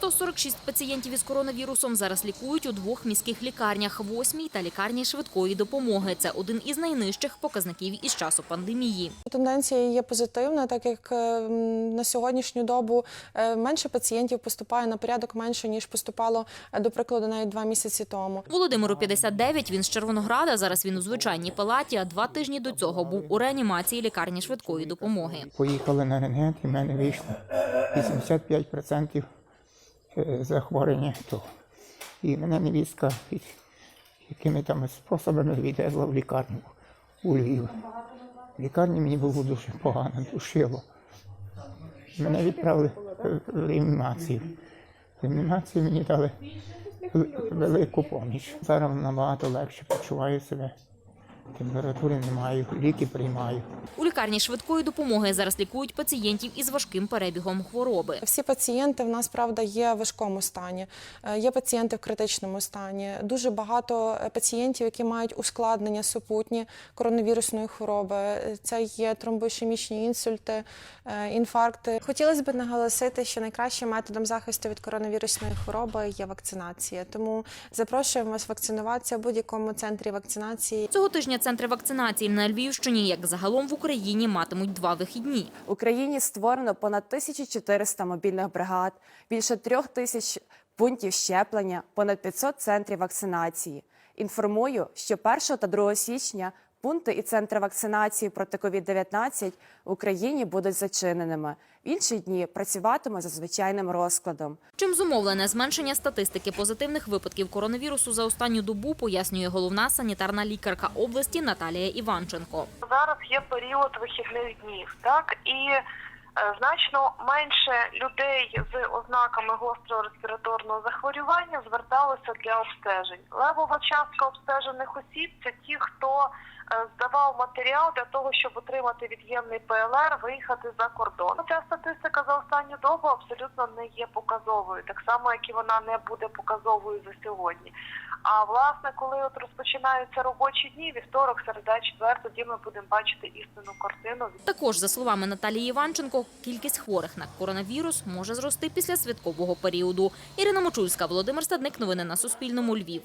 146 пацієнтів із коронавірусом зараз лікують у двох міських лікарнях – восьмій та лікарні швидкої допомоги. Це один із найнижчих показників із часу пандемії. Тенденція є позитивна, так як е, на сьогоднішню добу е, менше пацієнтів поступає на порядок менше ніж поступало, е, до прикладу, навіть два місяці тому. Володимиру 59, він з Червонограда, зараз він у звичайній палаті, а два тижні до цього був у реанімації лікарні швидкої допомоги. Поїхали на рентген, і в мене вийшло 85% е, захворювання того. І мене невістка якими там способами відвезла в лікарню у Львів. В лікарні мені було дуже погано, душило. Мене відправили е, в реанімацію. В реанімацію мені дали велику поміч. Зараз набагато легше почуваю себе. Температури не маю, ліки приймаю. Лікарні швидкої допомоги зараз лікують пацієнтів із важким перебігом хвороби. Всі пацієнти в нас правда є в важкому стані, е, є пацієнти в критичному стані. Дуже багато е, пацієнтів, які мають ускладнення супутні коронавірусної хвороби. Е, Це є тромбоішемічні інсульти, інфаркти. Хотілося б наголосити, що найкращим методом захисту від коронавірусної хвороби є вакцинація. Тому запрошуємо вас вакцинуватися в будь-якому центрі вакцинації. Цього тижня центри вакцинації на Львівщині, як загалом в Україні, матимуть два вихідні. В Україні створено понад 1400 мобільних бригад, більше трьох тисяч пунктів щеплення, понад 500 центрів вакцинації. Інформую, що 1 та 2 січня пункти і центри вакцинації проти COVID-19 в Україні будуть зачиненими. В інші дні працюватиме за звичайним розкладом. Чим зумовлене зменшення статистики позитивних випадків коронавірусу за останню добу, пояснює головна санітарна лікарка області Наталія Іванченко. зараз є період вихідних днів, так і значно менше людей з ознаками гострого респіраторного захворювання зверталося для обстежень. Левова частка обстежених осіб це ті, хто е, здавав матеріал для того, щоб отримати від'ємний ПЛР, виїхати за кордон. Ця статистика за останню добу абсолютно не є показовою, так само як і вона не буде показовою за сьогодні. А власне, коли от розпочинаються робочі дні, вівторок, середа, четвер, тоді ми будемо бачити істинну картину. Також, за словами Наталії Іванченко, кількість хворих на коронавірус може зрости після святкового періоду. Ірина Мочульська, Володимир Стадник. Новини на Суспільному. Львів.